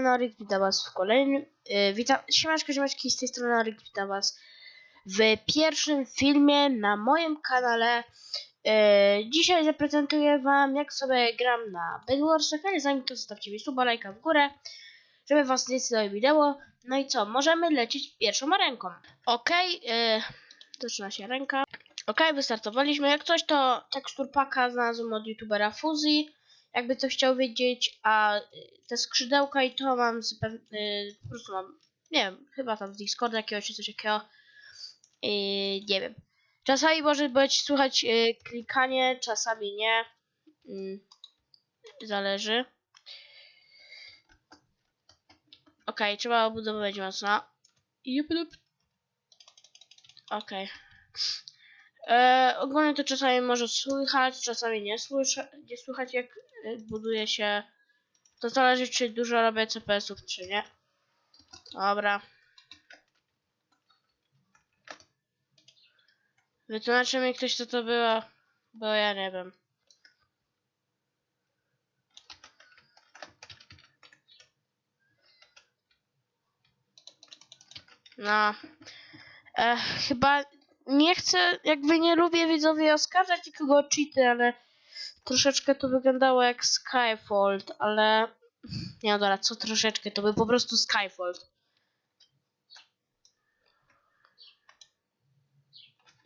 strony Norik, witam was w kolejnym... Yy, witam... Siemaczko, ziomeczki, z tej strony Norik, witam was w pierwszym filmie na moim kanale. Yy, dzisiaj zaprezentuję wam, jak sobie gram na Bedwarsach, ale zanim to zostawcie mi suba, lajka w górę, żeby was nie zdało wideo. No i co, możemy lecieć pierwszą ręką. Okej, yy, zaczyna się ręka. Okej, wystartowaliśmy. Jak coś, to tekstur paka znalazłem od youtubera Fuzji jakby coś chciał wiedzieć, a y, te skrzydełka i to mam zupełnie, y, po prostu mam, nie wiem, chyba tam z Discorda jakiegoś czy coś takiego, y, nie wiem. Czasami może być słychać y, klikanie, czasami nie, mm, zależy. Okej, trzeba obudowywać mocno. Okej. E, ogólnie to czasami może słychać, czasami nie, słyszę, nie słychać jak buduje się. To zależy czy dużo robię CPS-ów czy nie. Dobra. Wytłumaczy mi ktoś co to było, bo ja nie wiem. No. E, chyba nie chcę, jakby nie lubię widzowie oskarżać nikogo o cheaty, ale troszeczkę to wyglądało jak Skyfold, ale nie no dobra, co troszeczkę, to był po prostu Skyfold.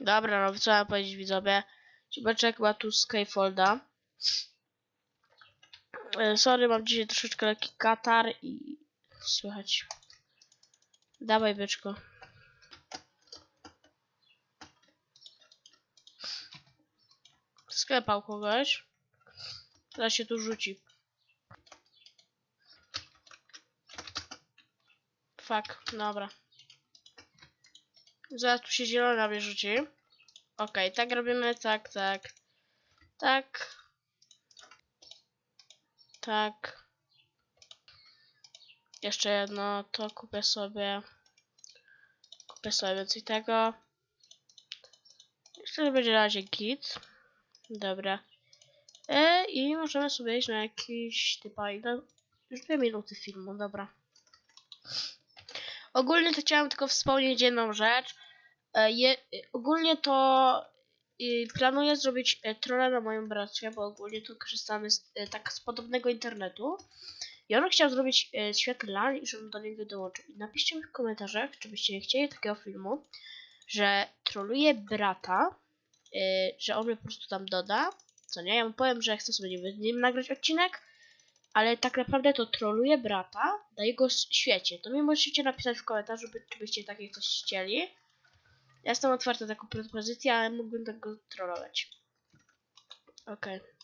Dobra, no co mam powiedzieć widzowie? Jak ma tu Skyfolda. E, Sorry, mam dzisiaj troszeczkę lekki katar i słychać. Dawaj byczko. Sklepał kogoś. Teraz się tu rzuci. Fuck, dobra. Zaraz tu się zielona wyrzuci. Okej, tak robimy, tak, tak. Tak. Tak. Jeszcze jedno, to kupię sobie. Kupię sobie więcej tego. Jeszcze będzie razie git. Dobra. E, I możemy sobie iść na jakiś typa ile? Już dwie minuty filmu, dobra. Ogólnie to chciałem tylko wspomnieć jedną rzecz. E, je, ogólnie to planuję zrobić e, trolla na moim bracie, bo ogólnie to korzystamy z, e, tak z podobnego internetu. I on chciał zrobić e, świat LAN i żebym do niego dołączył. Napiszcie mi w komentarzach, czy byście nie chcieli takiego filmu, że troluje brata że on mnie po prostu tam doda, co nie? Ja mu powiem, że chcę sobie z nim nagrać odcinek, ale tak naprawdę to troluje brata na jego świecie. To mi możecie napisać w komentarzu, by, czy byście takie coś chcieli. Ja jestem otwarty na taką propozycję, ale mógłbym tego trollować. Okej. Okay.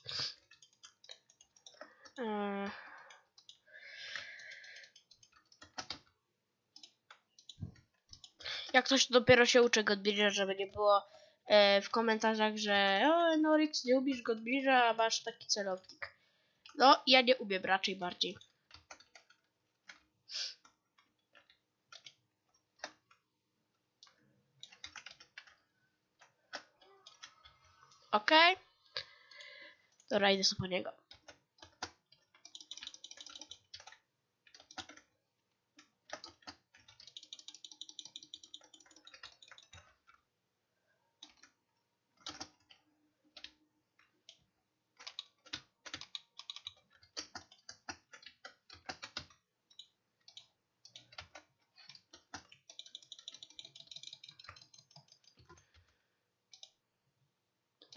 Eee. Jak coś dopiero się uczę Godbridge'a, żeby nie było e, w komentarzach, że o, nie lubisz Godbridge'a, a masz taki celownik. No, ja nie umiem raczej bardziej. Okej. Okay. Dobra, idę sobie po niego.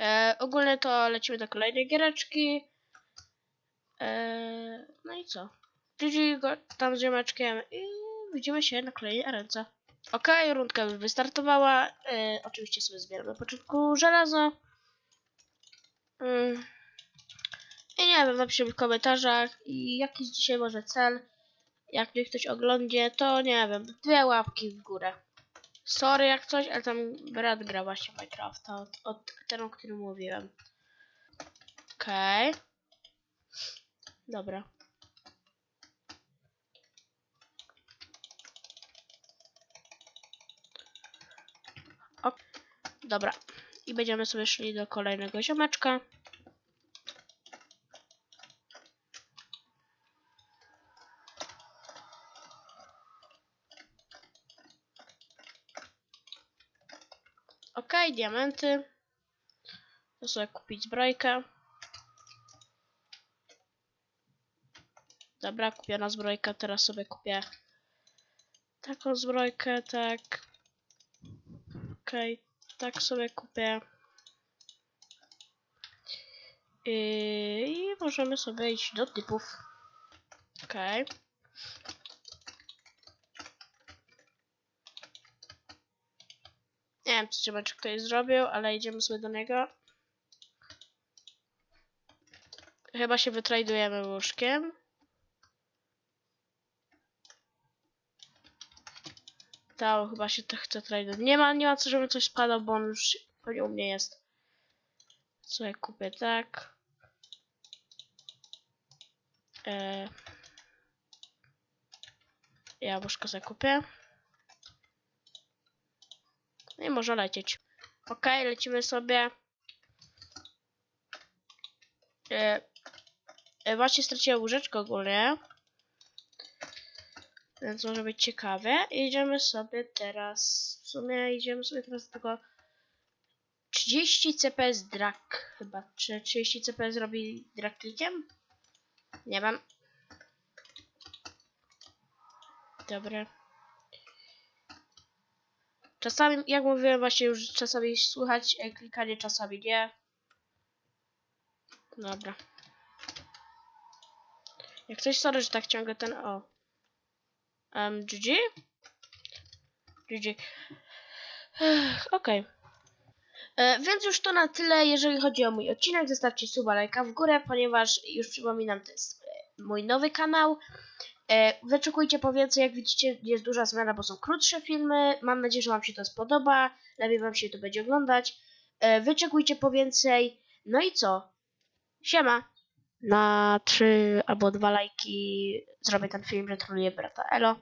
E, ogólnie to lecimy do kolejnej giereczki. E, no i co? GG go tam z ziomeczkiem i widzimy się na kolejnej arence. Okay, rundka już wystartowała. E, oczywiście sobie zbieram na początku żelazo. Mm. I nie wiem, napiszcie w komentarzach jaki jest dzisiaj może cel. Jak mnie ktoś oglądnie, to nie wiem, dwie łapki w górę. Sorry jak coś, ale tam brat gra właśnie Minecrafta od, od tego, o którym mówiłem. Okej. Okay. Dobra. Dobra. I będziemy sobie szli do kolejnego ziomeczka. Okej, diamenty. Sobie kupić zbrojkę. Dobra, kupiona zbrojka, teraz sobie kupię taką zbrojkę, tak. Okej, tak sobie kupię. Yy, I możemy sobie iść do typów. Okej. Nie wiem, czy czy ktoś zrobił, ale idziemy sobie do niego. Chyba się wytradujemy łóżkiem. To chyba się to chce tradować. Nie ma, nie ma co, żeby coś spadał, bo on już pewnie u mnie jest. Co ja kupię, tak. E... Jabłuszko sobie kupię. No i może lecieć. Ok, lecimy sobie. E, e, właśnie straciłem łóżeczko ogólnie. Więc może być ciekawe. Idziemy sobie teraz. W sumie idziemy sobie teraz tego 30 CPS drag chyba. Czy 30 CPS robi drag klikiem? Nie wiem. Dobra. Czasami, jak mówiłem właśnie już czasami słychać e, klikanie, czasami nie. Dobra. Jak coś sorry, że tak ciągle ten o. Um, GG? GG. Okej. E, Więc już to na tyle, jeżeli chodzi o mój odcinek. Zostawcie suba, lajka w górę, ponieważ już przypominam, to jest e, mój nowy kanał. E, Wyczekujcie po więcej, jak widzicie jest duża zmiana, bo są krótsze filmy. Mam nadzieję, że Wam się to spodoba, lepiej Wam się to będzie oglądać. E, Wyczekujcie po więcej. No i co? Siema! Na trzy albo dwa lajki zrobię ten film, że troluję brata Elo.